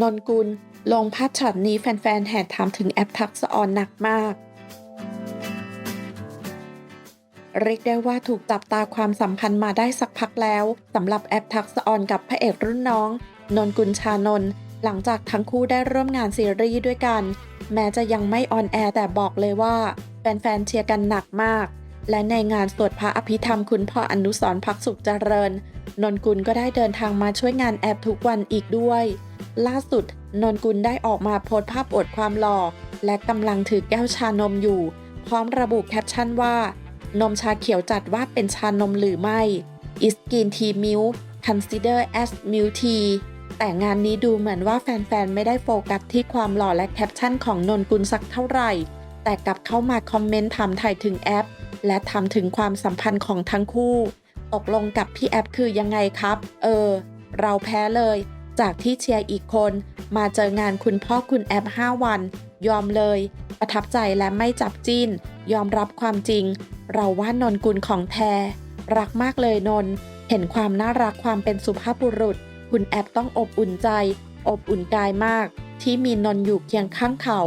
นนกุล ลงภาพช็อตนี้แฟนๆ แห่ถามถึงแอปทักษออนหนักมาก เรียกได้ว่าถูกจับตาความสัมพันธ์มาได้สักพักแล้วสำหรับแอปทักษออนกับพระเอกรุ่นน้อง นนกุลชานน หลังจากทั้งคู่ได้ร่วมงานซีรีส์ด้วยกัน แม้จะยังไม่ออนแอร์แต่บอกเลยว่า แฟนๆ เชียร์กันหนักมาก และในงานสวดพระอภิธรรมคุณพ่ออนุสรณ์พักสุขเจริญ นนกุลก็ได้เดินทางมาช่วยงานแอปทุกวันอีกด้วย ล่าสุด นนกุลได้ออกมาโพสต์ภาพอดความหล่อ และกำลังถือแก้วชานมอยู่ พร้อมระบุแคปชั่นว่า นมชาเขียวจัดว่าเป็นชานมหรือไม่ is green tea milk consider as milk tea แต่งานนี้ดูเหมือนว่าแฟนๆ ไม่ได้โฟกัสที่ความหล่อและแคปชั่นของนนกุลสักเท่าไหร่ แต่กลับเข้ามาคอมเมนต์ถามถ่ายถึงแอป และถามถึงความสัมพันธ์ของทั้งคู่ ตกลงกับพี่แอปคือยังไงครับ เออ เราแพ้เลย จากที่เชียร์อีกคน มาเจองานคุณพ่อคุณแอป 5 วัน ยอมเลย ประทับใจและไม่จับจิ้น ยอมรับความจริง เราว่านนกุลของแท้รักมากเลยนน เห็นความน่ารักความเป็นสุภาพบุรุษ คุณแอปต้องอบอุ่นใจ อบอุ่นกายมาก ที่มีนนอยู่เคียงข้างเขา